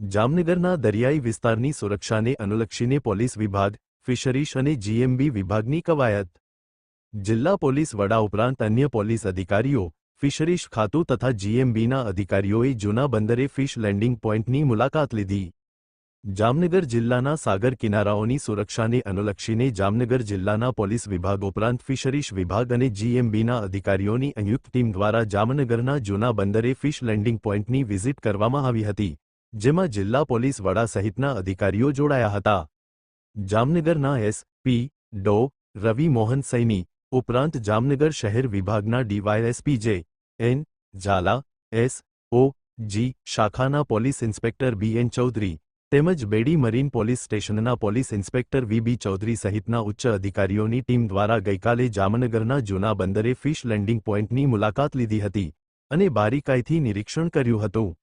જામનગરના દરિયાઈ વિસ્તારની સુરક્ષાને અનુલક્ષીને પોલીસ વિભાગ, ફિશરીશ અને જીએમબી વિભાગની કવાયત. જિલ્લા પોલીસ વડા ઉપરાંત અન્ય પોલીસ અધિકારીઓ, ફિશરીશ ખાતું તથા જીએમબીના અધિકારીઓએ જૂના બંદરે ફિશ લેન્ડિંગ પોઇન્ટની મુલાકાત લીધી. જામનગર જિલ્લાના સાગર કિનારાઓની સુરક્ષાને અનુલક્ષીને જામનગર જિલ્લાના પોલીસ વિભાગ ઉપરાંત ફિશરીશ વિભાગ અને જીએમબીના અધિકારીઓની સંયુક્ત ટીમ દ્વારા જામનગરના જૂના બંદરે ફિશ લેન્ડિંગ પોઇન્ટની વિઝિટ કરવામાં આવી હતી. જેમાં જિલ્લા પોલીસ વડા સહિતના અધિકારીઓ જોડાયા હતા. જામનગરના S. P. Dr. Ravi Mohan Saini ઉપરાંત જામનગર શહેર વિભાગના DYSP J. N. Jhala, S. O. G. શાખાના police inspector B. N. Chaudhary તેમજ બેડી મરીન પોલીસ સ્ટેશનના police inspector V. B. Chaudhary સહિતના ઉચ્ચ અધિકારીઓની ટીમ દ્વારા ગઈકાલે જામનગરના જૂના બંદરે ફિશ લેન્ડિંગ પોઇન્ટની મુલાકાત લીધી હતી અને બારીકાઈથી નિરીક્ષણ કર્યું હતું.